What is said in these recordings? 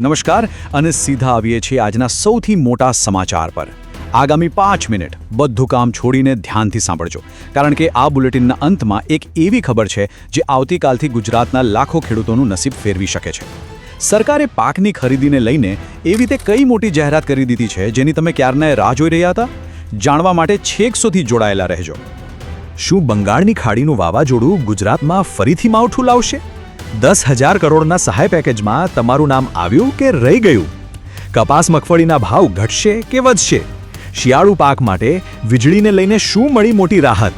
નમસ્કાર અને સીધા આવીએ છીએ આજના સૌથી મોટા સમાચાર પર. આગામી પાંચ મિનિટ બધું કામ છોડીને ધ્યાનથી સાંભળજો. કારણ કે આ બુલેટિનના અંતમાં એક એવી ખબર છે, જે આવતીકાલથી ગુજરાતના લાખો ખેડૂતોનું નસીબ ફેરવી શકે છે. સરકારે પાકની ખરીદીને લઈને એવી રીતે કઈ મોટી જાહેરાત કરી દીધી છે, જેની તમે ક્યારના રાહ જોઈ રહ્યા હતા? જાણવા માટે છેક સુધી જોડાયેલા રહેજો. શું બંગાળની ખાડીનું વાવાઝોડું ગુજરાતમાં ફરીથી માવઠું લાવશે? દસ હજાર કરોડના સહાય પેકેજમાં તમારું નામ આવ્યું કે રહી ગયું? કપાસ મગફળીના ભાવ ઘટશે કે વધશે? શિયાળુ પાક માટે વીજળીને લઈને શું મળી મોટી રાહત?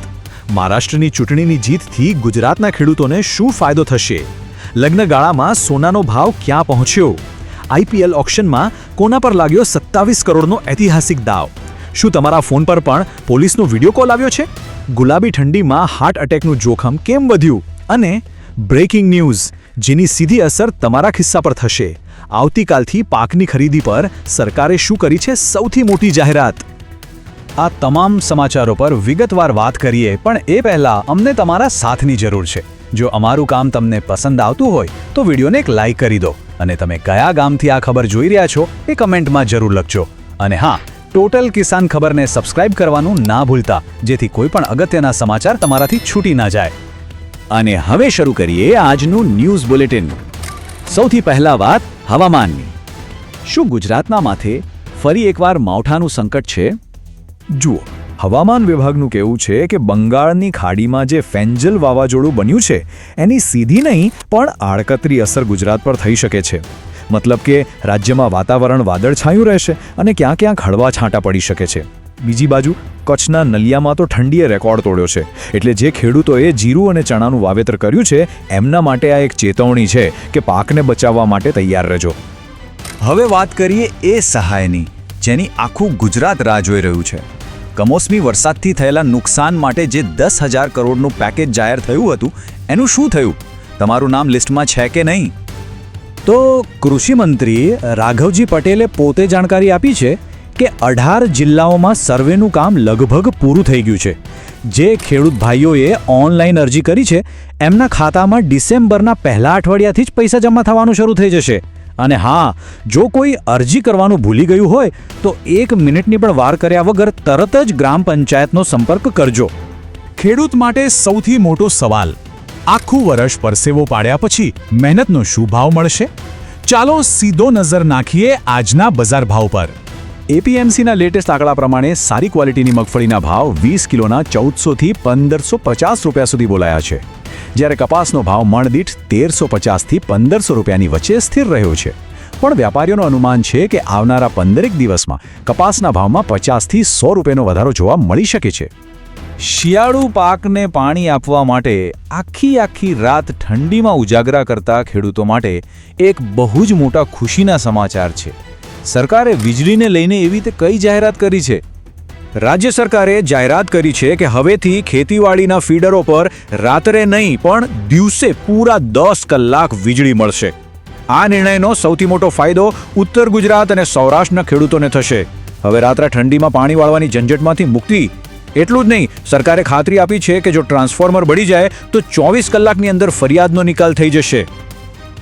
મહારાષ્ટ્રની ચૂંટણીની જીતથી ગુજરાતના ખેડૂતોને શું ફાયદો થશે? લગ્નગાળામાં સોનાનો ભાવ ક્યાં પહોંચ્યો? આઈપીએલ ઓક્શનમાં કોના પર લાગ્યો સત્તાવીસ કરોડનો ઐતિહાસિક દાવ? શું તમારા ફોન પર પણ પોલીસનો વીડિયો કોલ આવ્યો છે? ગુલાબી ઠંડીમાં હાર્ટ એટેકનું જોખમ કેમ વધ્યું? અને બ્રેકિંગ ન્યૂઝ જેની સીધી અસર તમારા ખિસ્સા પર થશે. આવતીકાલથી પાકની ખરીદી પર સરકારે શું કરી છે સૌથી મોટી જાહેરાત? આ તમામ સમાચારો પર વિગતવાર વાત કરીએ, પણ એ પહેલા અમને તમારા સાથની જરૂર છે. જો અમારું કામ તમને પસંદ આવતું હોય, તો વિડીયોને એક લાઈક કરી દો અને તમે કયા ગામથી આ ખબર જોઈ રહ્યા છો એ કમેન્ટમાં જરૂર લખજો. અને હા, ટોટલ કિસાન ખબરને સબસ્ક્રાઇબ કરવાનું ના ભૂલતા, જેથી કોઈ પણ અગત્યના સમાચાર તમારાથી છૂટી ના જાય. અને હવે શરૂ કરીએ આજનું ન્યૂઝ બુલેટિન. સૌથી પહેલા વાત હવામાનની. શું ગુજરાતના માથે ફરી એકવાર માવઠાનું સંકટ છે? જુઓ, હવામાન વિભાગનું કહેવું છે કે બંગાળની ખાડીમાં જે ફેન્જલ વાવાઝોડું બન્યું છે, એની સીધી નહીં, પણ આડકતરી અસર ગુજરાત પર થઈ શકે છે. મતલબ કે રાજ્યમાં વાતાવરણ વાદળછાયું રહેશે અને ક્યાં ક્યાંક હળવા છાંટા પડી શકે છે. બીજી બાજુ કચ્છના નલિયામાં તો ઠંડીએ રેકોર્ડ તોડ્યો છે. એટલે જે ખેડૂતોએ જીરું અને ચણાનું વાવેતર કર્યું છે, એમના માટે આ એક ચેતવણી છે કે પાકને બચાવવા માટે તૈયાર રહેજો. હવે વાત કરીએ એ સહાયની, જેની આખું ગુજરાત રાહ જોઈ રહ્યું છે. કમોસમી વરસાદથી થયેલા નુકસાન માટે જે દસ હજાર કરોડનું પેકેજ જાહેર થયું હતું, એનું શું થયું? તમારું નામ લિસ્ટમાં છે કે નહીં? તો કૃષિમંત્રી રાઘવજી પટેલે પોતે જાણકારી આપી છે કે અઢાર જિલ્લાઓમાં સર્વેનું કામ લગભગ પૂરું થઈ ગયું છે. જે ખેડૂત ભાઈઓએ ઓનલાઈન અરજી કરી છે, એમના ખાતામાં ડિસેમ્બરના પહેલા અઠવાડિયાથી જ પૈસા જમા થવાનું શરૂ થઈ જશે. અને હા, જો કોઈ અરજી કરવાનું ભૂલી ગયું હોય, તો એક મિનિટની પણ વાર કર્યા વગર તરત જ ગ્રામ પંચાયતનો સંપર્ક કરજો. ખેડૂત માટે સૌથી મોટો સવાલ, આખું વર્ષ પરસેવો પાડ્યા પછી મહેનતનો શું ભાવ મળશે? ચાલો સીધો નજર નાખીએ આજના બજાર ભાવ પર. એપીએમસીના લેટેસ્ટ આંકડા પ્રમાણે સારી ક્વોલિટીની મગફળીના ભાવ વીસ કિલોના ચૌદસોથી પંદરસો પચાસ રૂપિયા સુધી બોલાયા છે. જ્યારે કપાસનો ભાવ મણદીઠ, તેરસો પચાસથી પંદરસો રૂપિયાની વચ્ચે સ્થિર રહ્યો છે. પણ વેપારીઓનું અનુમાન છે કે આવનારા પંદરેક દિવસમાં કપાસના ભાવમાં પચાસથી સો રૂપિયાનો વધારો જોવા મળી શકે છે. શિયાળુ પાકને પાણી આપવા માટે આખી આખી રાત ઠંડીમાં ઉજાગરા કરતા ખેડૂતો માટે એક બહુ જ મોટા ખુશીના સમાચાર છે. સરકારે વીજળીને લઈને એવી રીતે કઈ જાહેરાત કરી છે? રાજ્ય સરકારે જાહેરાત કરી છે કે હવેથી ખેતીવાડીના ફીડરો પર રાત્રે નહીં, પણ દિવસે પૂરા દસ કલાક વીજળી મળશે. આ નિર્ણયનો સૌથી મોટો ફાયદો ઉત્તર ગુજરાત અને સૌરાષ્ટ્રના ખેડૂતોને થશે. હવે રાત્રે ઠંડીમાં પાણી વાળવાની ઝંઝટમાંથી મુક્તિ? એટલું જ નહીં, સરકારે ખાતરી આપી છે કે જો ટ્રાન્સફોર્મર બળી જાય, તો ચોવીસ કલાકની અંદર ફરિયાદનો નિકાલ થઈ જશે.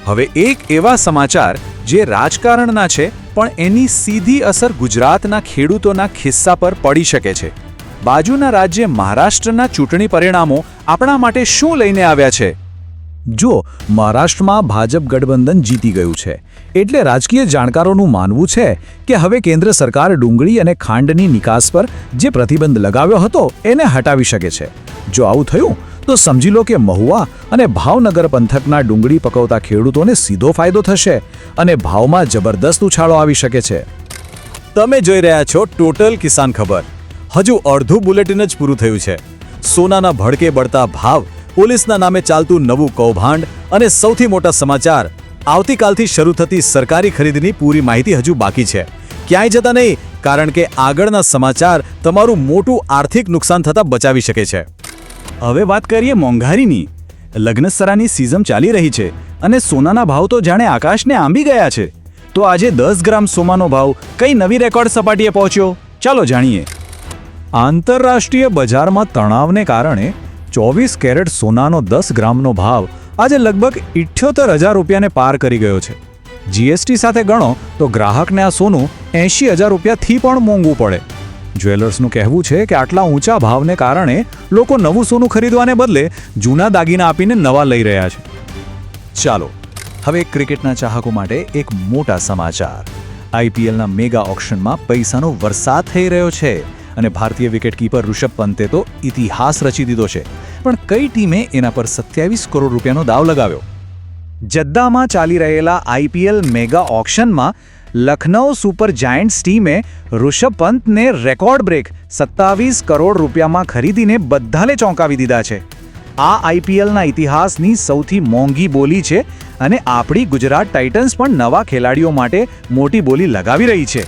હવે એક એવા સમાચાર જે રાજકારણના છે, પણ એની સીધી અસર ગુજરાતના ખેડૂતોના ખિસ્સા પર પડી શકે છે. બાજુના રાજ્ય મહારાષ્ટ્રના ચૂંટણી પરિણામો આપણા માટે શું લઈને આવ્યા છે? જો, મહારાષ્ટ્રમાં ભાજપ ગઠબંધન જીતી ગયું છે, એટલે રાજકીય જાણકારોનું માનવું છે કે હવે કેન્દ્ર સરકાર ડુંગળી અને ખાંડની નિકાસ પર જે પ્રતિબંધ લગાવ્યો હતો, એને હટાવી શકે છે. જો આવું થયું તો સમજી લો કે મહુવા અને ભાવનગર પંથકના ડુંગળી પકવતા ખેડૂતોને સીધો ફાયદો થશે અને ભાવમાં જબરદસ્ત ઉછાળો આવી શકે છે. તમે જોઈ રહ્યા છો ટોટલ કિસાન ખબર. હજુ અડધું બુલેટિન જ પૂરું થયું છે. સોનાના ભડકે બળતા ભાવ, પોલીસના નામે ચાલતું નવું કૌભાંડ અને સૌથી મોટા સમાચાર, આવતીકાલથી શરૂ થતી સરકારી ખરીદની પૂરી માહિતી હજુ બાકી છે. ક્યાંય જતા નહીં, કારણ કે આગળના સમાચાર તમારું મોટું આર્થિક નુકસાન થતાં બચાવી શકે છે. હવે વાત કરીએ મોંઘારીની. લગ્નસરાની સિઝમ ચાલી રહી છે અને સોનાના ભાવ તો જાણે આકાશને આંબી ગયા છે. તો આજે દસ ગ્રામ સોમાનો ભાવ કઈ નવી રેકોર્ડ સપાટીએ પહોંચ્યો? ચાલો જાણીએ. આંતરરાષ્ટ્રીય બજારમાં તણાવને કારણે ચોવીસ કેરેટ સોનાનો દસ ગ્રામનો ભાવ આજે લગભગ ઇઠ્યોતેર હજાર રૂપિયાને પાર કરી ગયો છે. જીએસટી સાથે ગણો તો ગ્રાહકને આ સોનું એંશી હજાર રૂપિયાથી પણ મોંઘું પડે. જ્વેલર્સનું કહેવું છે કે આટલા ઊંચા ભાવને કારણે લોકો નવું સોનું ખરીદવાને બદલે જૂના દાગીના આપીને નવા લઈ રહ્યા છે. ચાલો, હવે ક્રિકેટના ચાહકો માટે એક મોટા સમાચાર. આઈપીએલના મેગા ઓક્શનમાં પૈસાનો વરસાદ થઈ રહ્યો છે અને ભારતીય વિકેટકીપર ઋષભ પંતે તો ઇતિહાસ રચી દીધો છે. પણ કઈ ટીમે એના પર સત્યાવીસ કરોડ રૂપિયાનો દાવ લગાવ્યો? જદ્દામાં ચાલી રહેલા આઈપીએલ મેગા ઓક્શનમાં લખનૌ સુપર જાયન્ટ્સ ટીમે ઋષભ પંતને રેકોર્ડ બ્રેક સત્તાવીસ કરોડ રૂપિયામાં ખરીદીને બધાને ચોંકાવી દીધા છે. આ આઈપીએલના ઇતિહાસની સૌથી મોંઘી બોલી છે અને આપણી ગુજરાત ટાઇટન્સ પણ નવા ખેલાડીઓ માટે મોટી બોલી લગાવી રહી છે.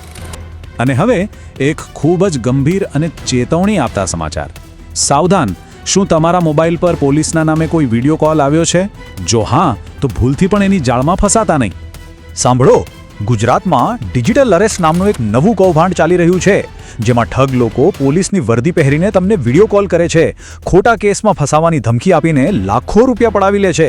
અને હવે એક ખૂબ જ ગંભીર અને ચેતવણી આપતા સમાચાર. સાવધાન, શું તમારા મોબાઈલ પર પોલીસના નામે કોઈ વીડિયો કોલ આવ્યો છે? જો હા, તો ભૂલથી પણ એની જાળમાં ફસાતા નહીં. સાંભળો. ગુજરાતમાં ડિજિટલ અરેસ્ટ નામનું એક નવું કૌભાંડ ચાલી રહ્યું છે, જેમાં ઠગ લોકો પોલીસની વર્દી પહેરીને તમને વીડિયો કોલ કરે છે, ખોટા કેસમાં ફસાવાની ધમકી આપીને લાખો રૂપિયા પડાવી લે છે.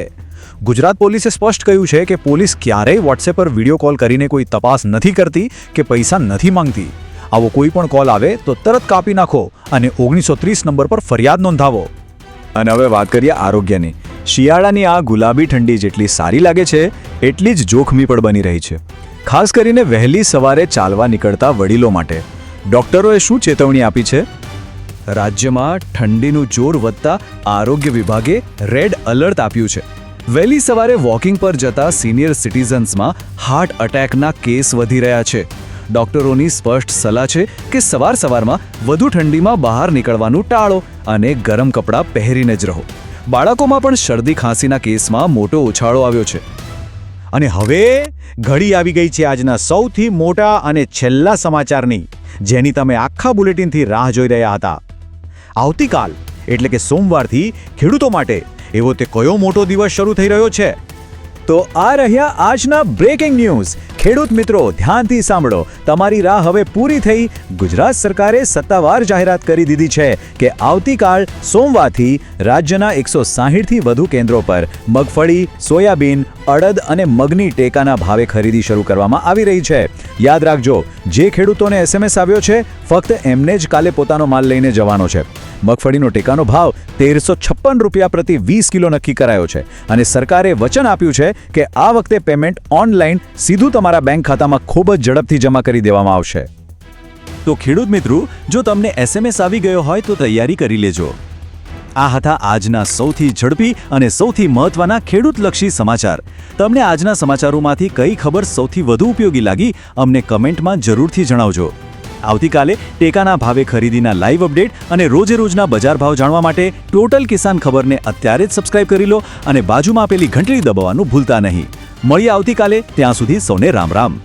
ગુજરાત પોલીસે સ્પષ્ટ કહ્યું છે કે પોલીસ ક્યારેય વોટ્સએપ પર વીડિયો કોલ કરીને કોઈ તપાસ નથી કરતી કે પૈસા નથી માંગતી. આવો કોઈ પણ કોલ આવે તો તરત કાપી નાખો અને ઓગણીસો ત્રીસ નંબર પર ફરિયાદ નોંધાવો. અને હવે વાત કરીએ આરોગ્યની. શિયાળાની આ ગુલાબી ઠંડી જેટલી સારી લાગે છે, એટલી જ જોખમી પણ બની રહી છે. ખાસ કરીને વહેલી સવારે ચાલવા નીકળતા વડીલો માટે. ડોક્ટરોએ શું ચેતવણી આપી છે? રાજ્યમાં ઠંડીનું જોર વધતા આરોગ્ય વિભાગે રેડ અલર્ટ આપ્યું છે. વહેલી સવારે વોકિંગ પર જતા સિનિયર સિટીઝન્સમાં હાર્ટ અટેકના કેસ વધી રહ્યા છે. ડોક્ટરોની સ્પષ્ટ સલાહ છે કે સવાર સવારમાં વધુ ઠંડીમાં બહાર નીકળવાનું ટાળો અને ગરમ કપડાં પહેરીને જ રહો. બાળકોમાં પણ શરદી ખાંસીના કેસમાં મોટો ઉછાળો આવ્યો છે. અને હવે ઘડી આવી ગઈ છે આજના સૌથી મોટા અને છેલ્લા સમાચારની, જેની તમે આખા બુલેટિનથી રાહ જોઈ રહ્યા હતા. આવતીકાલ, એટલે કે સોમવારથી ખેડૂતો માટે, એવો તે કયો મોટો દિવસ શરૂ થઈ રહ્યો છે? તો આ રહ્યા આજના બ્રેકિંગ ન્યૂઝ ખેડૂત મિત્રો, ધ્યાનથી સાંભળો. તમારી રાહ હવે પૂરી થઈ. ગુજરાત સરકારે સત્તાવાર જાહેરાત કરી દીધી છે કે આવતીકાલ સોમવારથી રાજ્યના એકસો સાહીઠથી વધુ કેન્દ્રો પર મગફળી, સોયાબીન, અડદ અને મગની ટેકાના ભાવે ખરીદી શરૂ કરવામાં આવી રહી છે. યાદ રાખજો, જે ખેડૂતોને એસએમએસ આવ્યો છે, ફક્ત એમને જ કાલે પોતાનો માલ લઈને જવાનો છે. મગફળીનો ટેકાનો ભાવ તેરસો છપ્પન રૂપિયા પ્રતિ વીસ કિલો નક્કી કરાયો છે અને સરકારે વચન આપ્યું છે કે આ વખતે પેમેન્ટ ઓનલાઈન સીધું તમારા બેંક ખાતામાં ખૂબ જ ઝડપથી જમા કરી દેવામાં આવશે. તો ખેડૂત મિત્રો, જો તમને એસએમએસ આવી ગયો હોય તો તૈયારી કરી લેજો. આ હતા આજના સૌથી ઝડપી અને સૌથી મહત્વના ખેડૂતલક્ષી સમાચાર. તમને આજના સમાચારોમાંથી કઈ ખબર સૌથી વધુ ઉપયોગી લાગી, અમને કમેન્ટમાં જરૂરથી જણાવજો. આવતીકાલે ટેકાના ભાવે ખરીદીના લાઈવ અપડેટ અને રોજે રોજના બજાર ભાવ જાણવા માટે ટોટલ કિસાન ખબરને અત્યારે જ સબસ્ક્રાઇબ કરી લો અને બાજુમાં આપેલી ઘંટડી દબાવવાનું ભૂલતા નહીં. મળીએ આવતીકાલે, ત્યાં સુધી સૌને રામ રામ.